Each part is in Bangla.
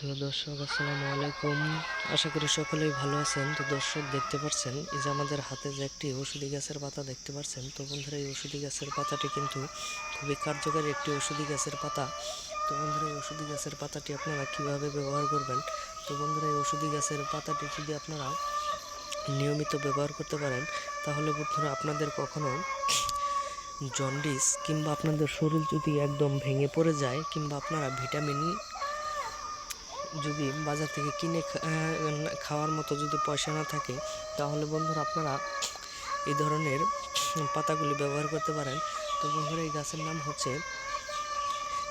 হ্যালো দর্শক, আসসালামু আলাইকুম। আশা করি সকলেই ভালো আছেন। তো দর্শক, দেখতে পাচ্ছেন, এই যে আমাদের হাতে যে একটি ওষুধি গাছের পাতা দেখতে পাচ্ছেন, তো বন্ধুরা, এই ওষুধি গাছের পাতাটি কিন্তু খুবই কার্যকারী একটি ওষুধি গাছের পাতা। তো বন্ধুরা, এই ওষুধি গাছের পাতাটি আপনারা কীভাবে ব্যবহার করবেন? তো বন্ধুরা, এই ওষুধি গাছের পাতাটি যদি আপনারা নিয়মিত ব্যবহার করতে পারেন, তাহলে বন্ধুরা, আপনাদের কখনো জন্ডিস কিংবা আপনাদের শরীর যদি একদম ভেঙে পড়ে যায়, কিংবা আপনারা ভিটামিন যদি বাজার থেকে কিনে খাওয়ার মতো যদি পয়সা না থাকে তাহলে বন্ধুরা আপনারা এই ধরনের পাতাগুলি ব্যবহার করতে পারেন। তো বন্ধুরা এই গাছের নাম হচ্ছে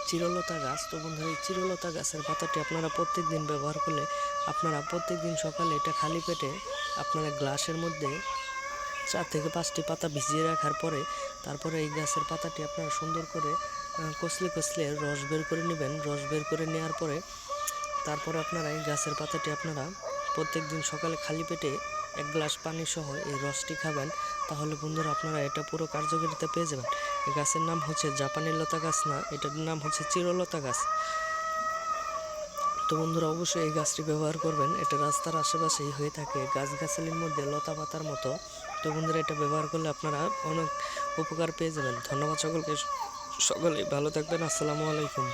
চিরলতা গাছ। তো বন্ধুরা এই চিরলতা গাছের পাতাটি আপনারা প্রত্যেক দিন ব্যবহার করলে আপনারা প্রত্যেক দিন সকালে এটা খালি পেটে আপনারা গ্লাসের মধ্যে চার থেকে পাঁচটি পাতা ভিজিয়ে রাখার পরে তারপরে এই গাছের পাতাটি আপনারা সুন্দর করে আহ, কষলে কষলে রস বের করে নেবেন। রস বের করে নেওয়ার পরে তারপরে আপনারা এই গাছের পাতাটি আপনারা প্রত্যেক দিন সকালে খালি পেটে এক গ্লাস পানি সহ এই রসটি খাবেন। তাহলে বন্ধুরা আপনারা এটা পুরো কার্যকারিতা পেয়ে যাবেন। এই গাছের নাম হচ্ছে জাপানি লতা গাছ না, এটার নাম হচ্ছে চিরলতা গাছ। তো বন্ধুরা অবশ্যই এই গাছটি ব্যবহার করবেন। এটা রাস্তার আশেপাশেই হয়ে থাকে, গাছগাছালির মধ্যে লতা পাতার মতো। তো বন্ধুরা এটা ব্যবহার করলে আপনারা অনেক উপকার পেয়ে যাবেন। ধন্যবাদ সকলকে। সকলেই ভালো থাকবেন। আসসালামু আলাইকুম।